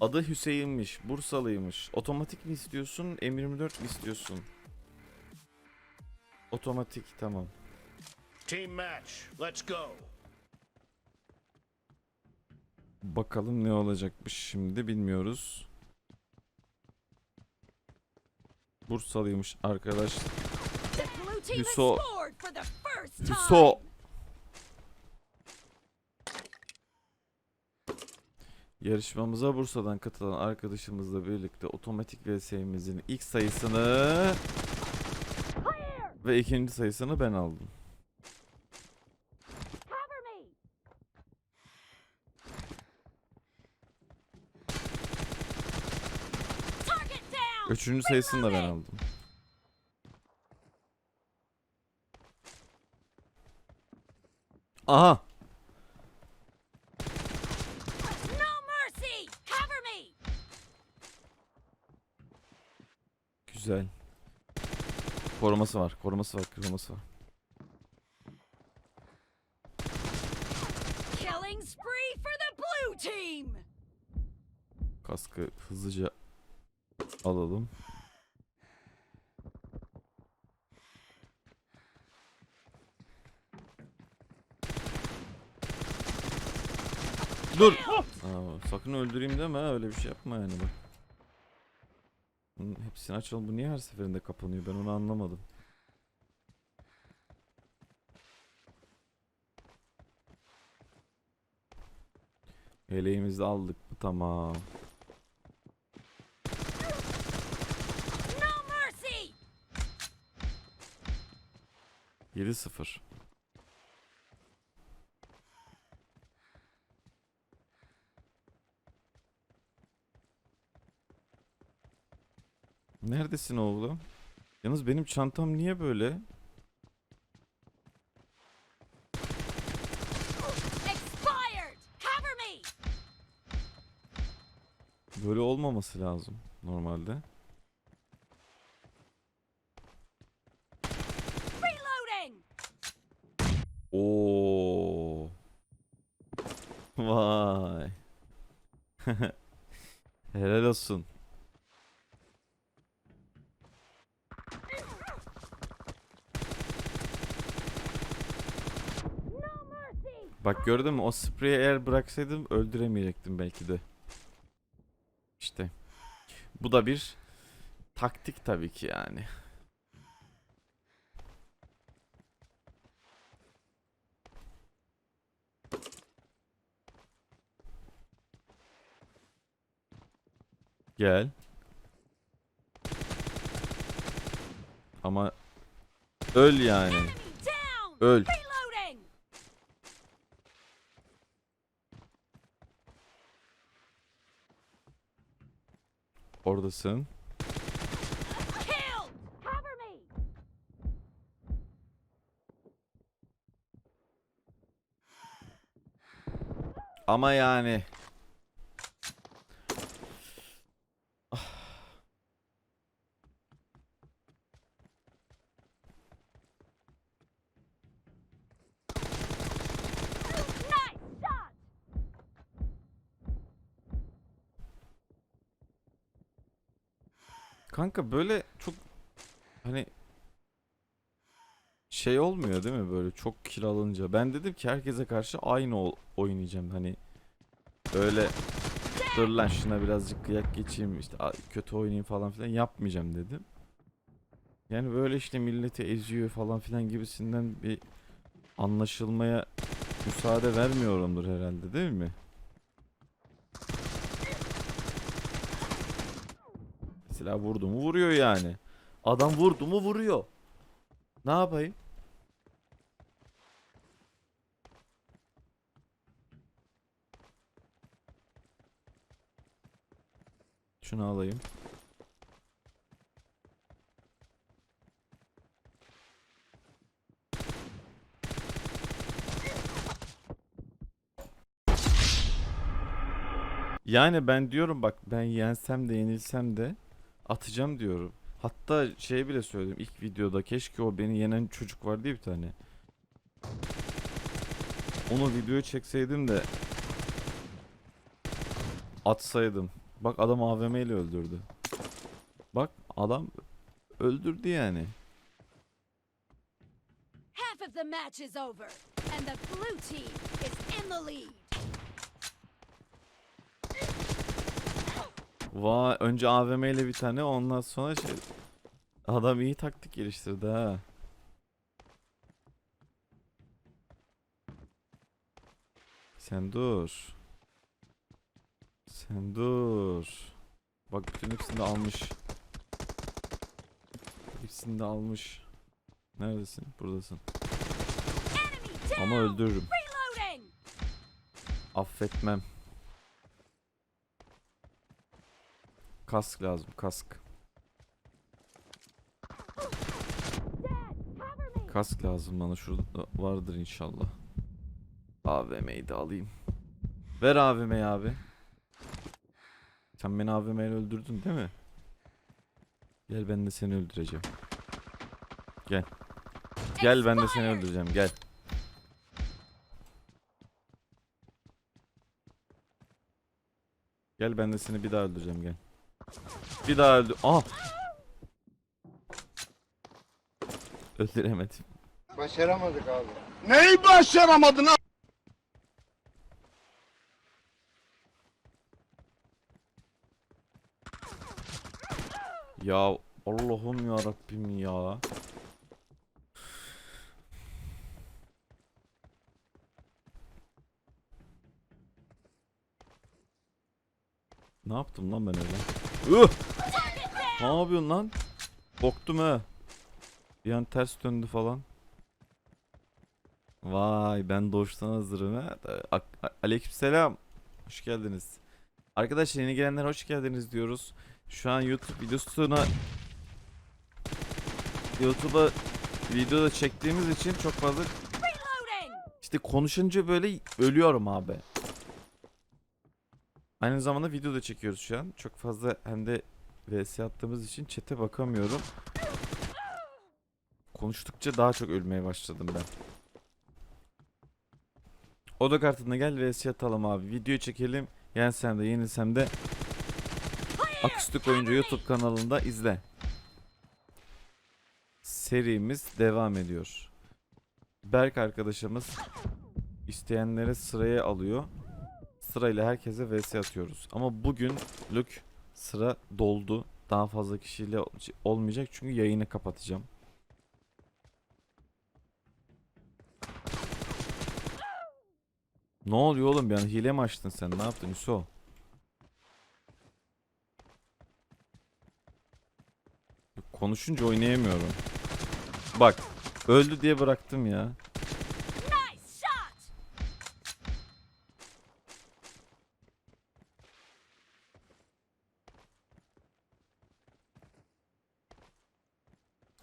Adı Hüseyin'miş, Bursalıymış. Otomatik mi istiyorsun, M24 mi istiyorsun? Otomatik, tamam. Team match. Let's go. Bakalım ne olacakmış şimdi bilmiyoruz. Bursalıymış arkadaş. Hüso-. Hüso. Yarışmamıza Bursa'dan katılan arkadaşımızla birlikte otomatik VS'imizin ilk sayısını ve ikinci sayısını ben aldım. Üçüncü sayısını da ben aldım. Aha! Koruması var, koruması var, kırılması var. Killing spree for the blue team. Kaskı hızlıca alalım. Dur. Aa, sakın öldüreyim deme öyle bir şey yapma yani bak. Bunun hepsini açalım bu niye her seferinde kapanıyor ben onu anlamadım. Eleğimizi aldık mı tamam. No mercy. Neredesin oğlum? Yalnız benim çantam niye böyle? Böyle olmaması lazım normalde. Reloading. Oo. Vay. Helal olsun. Bak gördün mü o spreyi eğer bıraksaydım öldüremeyecektim belki de. İşte. Bu da bir taktik tabii ki yani. Gel. Ama öl yani. Öl. Oradasın. Ama yani. Kanka böyle çok hani şey olmuyor değil mi böyle çok kill alınca. Ben dedim ki herkese karşı aynı oynayacağım hani öyle dur lan şuna birazcık kıyak geçeyim işte kötü oynayayım falan filan yapmayacağım dedim. Yani böyle işte milleti eziyor falan filan gibisinden bir anlaşılmaya müsaade vermiyorumdur herhalde değil mi? Mesela vurdu mu vuruyor yani. Adam vurdu mu vuruyor. Ne yapayım? Şunu alayım. Yani ben diyorum bak ben yensem de yenilsem de atacağım diyorum. Hatta şey bile söyledim ilk videoda keşke o beni yenen çocuk var diye bir tane. Onu videoya çekseydim de atsaydım. Bak adam AVM ile öldürdü. Bak adam öldürdü yani. Half of the match is over, and the blue team is in the lead. Vay önce AVM ile bir tane ondan sonra şey adam iyi taktik geliştirdi ha. Sen dur. Sen dur. Bak bütün hepsini de almış. Hepsini de almış. Neredesin? Buradasın. Ama öldürürüm. Affetmem. Kask lazım, kask. Kask lazım bana şurada vardır inşallah. AVM'yi de alayım. Ver AVM'yi abi. Sen beni AVM'yle öldürdün değil mi? Gel ben de seni öldüreceğim. Gel. Gel ben de seni öldüreceğim gel. Gel ben de seni bir daha öldüreceğim gel. Bir daha öldür. Ah! Öldüremedim. Başaramadık abi. Neyi başaramadın ha? Ya Allah'ım ya Rabbim ya. Ne yaptım lan ben öyle? Ne yapıyorsun lan? Korktum he. Bir an ters döndü falan. Vay ben doğuştan hazırım a- Aleykümselam. Hoş geldiniz. Arkadaşlar yeni gelenler hoş geldiniz diyoruz. Şu an YouTube videosuna YouTube'a video da çektiğimiz için çok fazla işte konuşunca böyle ölüyorum abi. Aynı zamanda video da çekiyoruz şu an. Çok fazla hem de VS attığımız için chat'e bakamıyorum. Konuştukça daha çok ölmeye başladım ben. Oda kartına gel VS atalım abi. Video çekelim. Yensem de yenilsem de Akustik Oyuncu YouTube kanalında izle. Serimiz devam ediyor. Berk arkadaşımız isteyenlere sıraya alıyor. Sırayla herkese vs atıyoruz. Ama bugün Lük sıra doldu. Daha fazla kişiyle ol- olmayacak çünkü yayını kapatacağım. Ne oluyor oğlum bir an hile mi açtın sen? Ne yaptın Hüso? Konuşunca oynayamıyorum. Bak öldü diye bıraktım ya.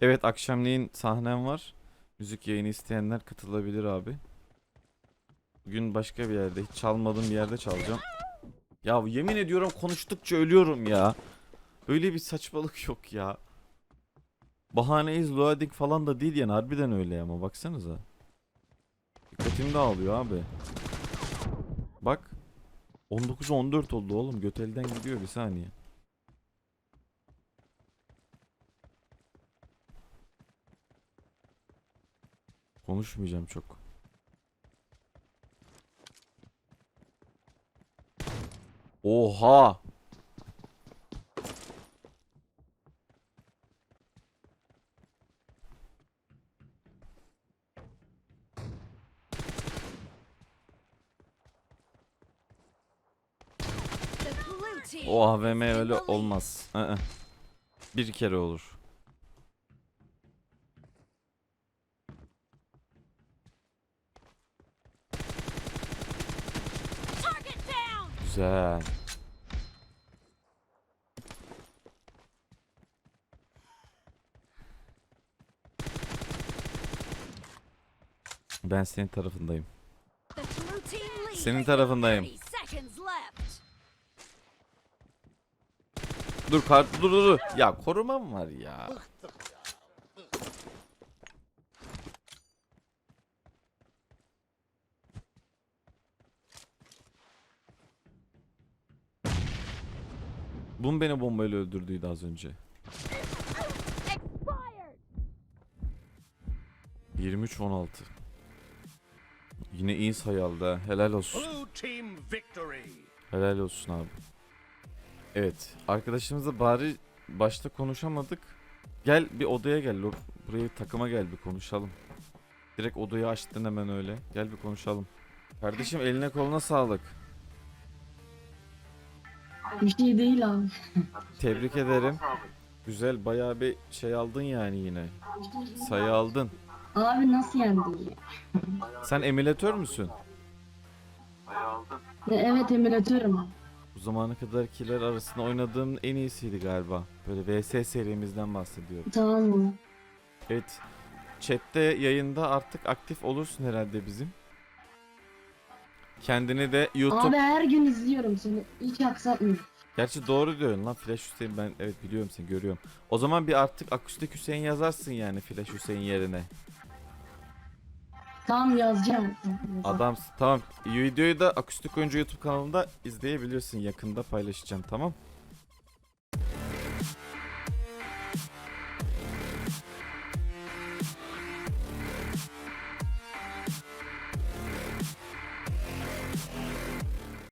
Evet akşamleyin sahnem var. Müzik yayını isteyenler katılabilir abi. Bugün başka bir yerde hiç çalmadığım bir yerde çalacağım. Ya yemin ediyorum konuştukça ölüyorum ya. Öyle bir saçmalık yok ya. Bahaneyiz loading falan da değil yani harbiden öyle ama baksanıza. Dikkatim dağılıyor abi. Bak. 19 14 oldu oğlum göt elden gidiyor bir saniye. Konuşmayacağım çok. Oha! O AVM öyle olmaz. Bir kere olur. Güzel. Ben senin tarafındayım. Senin tarafındayım. 30 seconds left. Dur kart dur dur dur. Ya korumam var ya. Bu mu beni bombayla öldürdüydü az önce? Expired! 23-16. Yine iyi sayı aldı ha. Helal olsun. Helal olsun abi. Evet. Arkadaşımızla bari başta konuşamadık. Gel bir odaya gel. Buraya takıma gel bir konuşalım. Direkt odayı açtın hemen öyle. Gel bir konuşalım. Kardeşim eline koluna sağlık. Bir şey değil abi. Tebrik ederim. Güzel bayağı bir şey aldın yani yine. Sayı aldın. Abi nasıl yendin ya? Sen emülatör müsün? Evet emülatörüm. Bu zamana kadarkiler arasında oynadığım en iyisiydi galiba. Böyle VS serimizden bahsediyorum. Tamam mı? Evet. Chat'te yayında artık aktif olursun herhalde bizim. Kendini de YouTube... Abi her gün izliyorum seni. Hiç aksatmıyorum. Gerçi doğru diyorsun lan Flash Hüseyin ben evet biliyorum seni görüyorum. O zaman bir artık akustik Hüseyin yazarsın yani Flash Hüseyin yerine. Tamam yazacağım. Adam tamam videoyu da akustik oyuncu YouTube kanalında izleyebilirsin yakında paylaşacağım tamam.